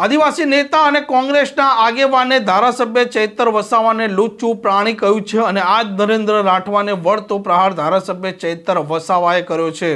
આદિવાસી નેતા અને કોંગ્રેસના આગેવાને ધારાસભ્ય ચૈતર વસાવાને લુચ્ચુ પ્રાણી કહ્યું છે અને આજ નરેન્દ્ર રાઠવાને વળતો પ્રહાર ધારાસભ્ય ચૈતર વસાવાએ કર્યો છે.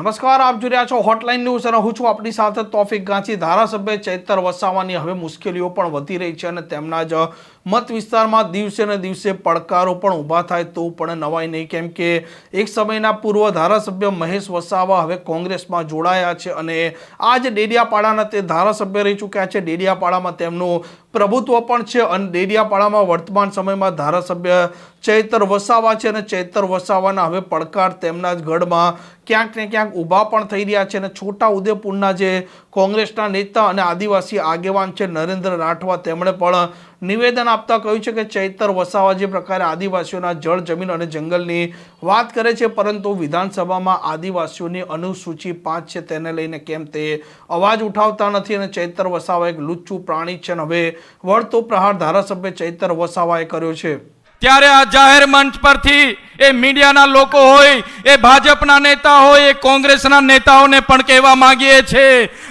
નમસ્કાર, આપ જોઈ રહ્યા છો હોટલાઇન ન્યૂઝ અને હું છું આપણી સાથે તોફિક ગાંચી ધારાસભ્ય ચૈતર વસાવાની હવે મુશ્કેલીઓ પણ વધી રહી છે અને તેમના જ મત વિસ્તારમાં દિવસે ને દિવસે પડકારો પણ ઊભા થાય તો પણ નવાઈ નહીં. કેમ કે એક સમયના પૂર્વ ધારાસભ્ય મહેશ વસાવા હવે કોંગ્રેસમાં જોડાયા છે અને આ જ ડેડિયાપાડાના તે ધારાસભ્ય રહી ચૂક્યા છે. ડેડિયાપાડામાં તેમનું પ્રભુત્વ પણ છે અને ડેડિયાપાડામાં વર્તમાન સમયમાં ધારાસભ્ય ચૈતર વસાવા છે અને ચૈતર વસાવાના હવે પડકાર તેમના જ ગઢમાં ક્યાંક ને ક્યાંક ઊભા પણ થઈ રહ્યા છે અને છોટા ઉદેપુરના જે કોંગ્રેસના નેતા અને આદિવાસી આગેવાન છે નરેન્દ્ર રાઠવા, તેમણે પણ નિવેદન આપતા કહ્યું છે કે ચૈતર વસાવા જે પ્રકારે આદિવાસીઓના જળ, જમીન અને જંગલની વાત કરે છે, પરંતુ વિધાનસભામાં આદિવાસીઓની અનુસૂચિ પાંચ છે તેને લઈને કેમ તે અવાજ ઉઠાવતા નથી અને ચૈતર વસાવા એક લુચ્ચું પ્રાણી છે અને હવે વળતો પ્રહાર ધારાસભ્ય ચૈતર વસાવાએ કર્યો છે. ત્યારે આ જાહેર મંચ પરથી એ મીડિયાના લોકો હોય, એ ભાજપના નેતા હોય, એ કોંગ્રેસના નેતાઓને પણ કહેવા માંગીએ છે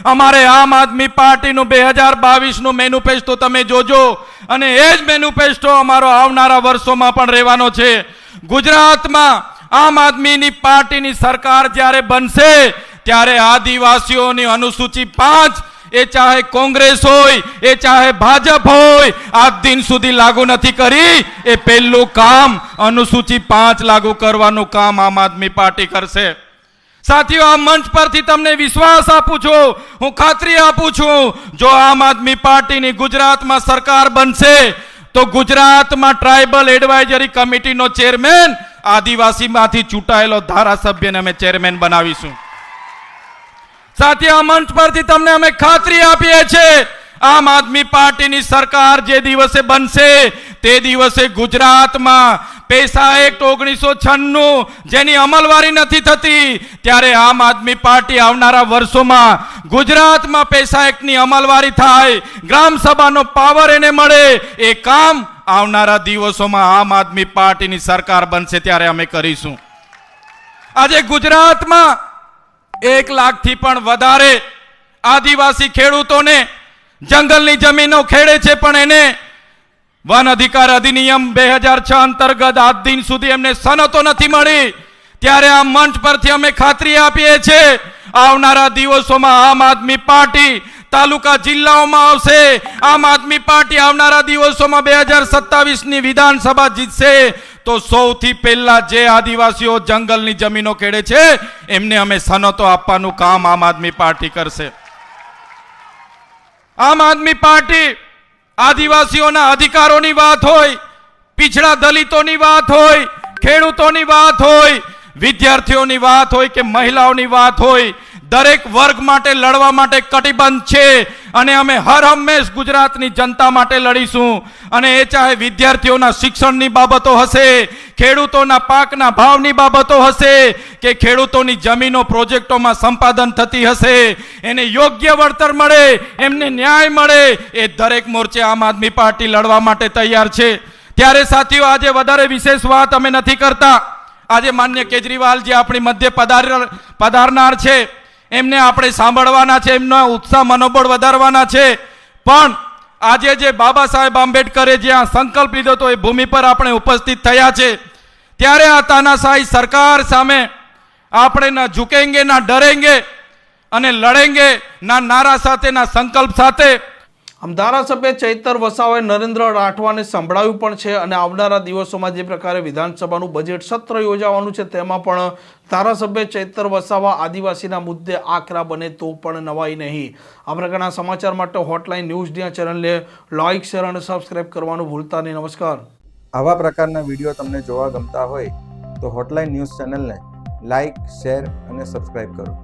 અમારે આમ આદમી પાર્ટીનું બે હજાર બાવીસનું મેન્યુફેસ્ટો તમે જોજો, અને એ જ મેન્યુફેસ્ટો અમારો આવનારા વર્ષોમાં પણ રહેવાનો છે. ગુજરાતમાં આમ આદમીની પાર્ટીની સરકાર જ્યારે બનશે, ત્યારે આદિવાસીઓની અનુસૂચિ પાંચ એ ચાહે કોંગ્રેસ હોય, એ ચાહે ભાજપ હોય, આજ દિન સુધી લાગુ નથી કરી. એ પહેલું કામ અનુસૂચિ પાંચ લાગુ કરવાનું કામ આમ આદમી પાર્ટી કરશે. સાથીઓ, આ મંચ પરથી તમને વિશ્વાસ આપું છું, હું ખાતરી આપું છું, જો આમ આદમી પાર્ટીની ગુજરાતમાં સરકાર બનશે, તો ગુજરાતમાં ટ્રાઇબલ એડવાઇઝરી કમિટીનો ચેરમેન આદિવાસીમાંથી ચૂંટાયેલો ધારાસભ્યને અમે ચેરમેન બનાવીશું. સાથે આ મંચ પરથી તમને અમે ખાતરી આપીએ છીએ, આમ આદમી પાર્ટીની સરકાર જે દિવસે બનશે, તે દિવસે ગુજરાતમાં પૈસા એક્ટ ઓગણીસો છન્નું જેની અમલવારી નથી થતી, ત્યારે આમ આદમી પાર્ટી આવનારા વર્ષોમાં ગુજરાતમાં પૈસા એક્ટની અમલવારી થાય, ગ્રામ સભાનો પાવર એને મળે, એ કામ આવનારા દિવસોમાં આમ આદમી પાર્ટીની સરકાર બનશે ત્યારે અમે કરીશું. આજે ગુજરાતમાં એક લાખથી પણ વધારે આદિવાસી ખેડૂતોને જંગલની જમીનો ખેડે છે, પણ એને વન અધિકાર અધિનિયમ બે હજાર છ અંતર્ગત આજ દિન સુધી એમને સનતો નથી મળી. ત્યારે આ મંચ પરથી અમે ખાતરી આપીએ છીએ, આવનારા દિવસોમાં આમ આદમી પાર્ટી તાલુકા જિલ્લાઓમાં આવશે. આમ આદમી પાર્ટી આવનારા દિવસોમાં બે હજાર સત્તાવીસની વિધાનસભા જીતશે. તો સૌથી પહેલા જે આદિવાસીઓ જંગલની જમીનો ખેડે છે, એમને અમે સનતો આપવાનું કામ આમ આદમી પાર્ટી કરશે. આમ આદમી પાર્ટી આદિવાસીઓના અધિકારોની વાત હોય, પીછડા દલિતોની વાત હોય, ખેડૂતોની વાત હોય, વિદ્યાર્થીઓની વાત હોય કે મહિલાઓની વાત હોય દરેક વર્ગ માટે લડવા માટે કટિબદ્ધ છે. અને અમે હર હંમેશ ગુજરાતની જનતા માટે લડીશું. અને એ ચાહે વિદ્યાર્થીઓના શિક્ષણની બાબતો હશે, ખેડૂતોના પાકના ભાવની બાબતો હશે, કે ખેડૂતોની જમીનો પ્રોજેક્ટોમાં સંપાદન થતી હશે. એને યોગ્ય વળતર મળે, એમને ન્યાય મળે, એ દરેક મોરચે આમ આદમી પાર્ટી લડવા માટે તૈયાર છે. ત્યારે સાથીઓ, આજે વધારે વિશેષ વાત અમે નથી કરતા. આજે માન્ય કેજરીવાલ જે આપણી મધ્ય પધાર, પધારનાર છે. એમને આપણે સાંભળવાના છે, એમનો ઉત્સાહ મનોબળ વધારવાના છે. પણ આજે જે બાબા સાહેબ આંબેડકરે જ્યાં સંકલ્પ લીધો હતો, એ ભૂમિ પર આપણે ઉપસ્થિત થયા છે. ત્યારે આ તાનાશાહી સરકાર સામે આપણે ના ઝુકેંગે, ના ડરેંગે અને લડેંગે, ના નારા સાથે ના સંકલ્પ સાથે આમ ધારાસભ્ય ચૈતર વસાવાએ નરેન્દ્ર રાઠવાને સંભળાવ્યું પણ છે અને આવનારા દિવસોમાં જે પ્રકારે વિધાનસભાનું બજેટ સત્ર યોજાવાનું છે, તેમાં પણ ધારાસભ્ય ચૈતર વસાવા આદિવાસીના મુદ્દે આકરા બને તો પણ નવાઈ નહીં. આ પ્રકારના સમાચાર માટે હોટલાઇન ન્યૂઝ ડિયા ચેનલને લાઇક શેર અને સબસ્ક્રાઇબ કરવાનું ભૂલતા નહીં. નમસ્કાર. આવા પ્રકારના વીડિયો તમને જોવા ગમતા હોય તો હોટલાઇન ન્યૂઝ ચેનલને લાઇક શેર અને સબસ્ક્રાઇબ કરો.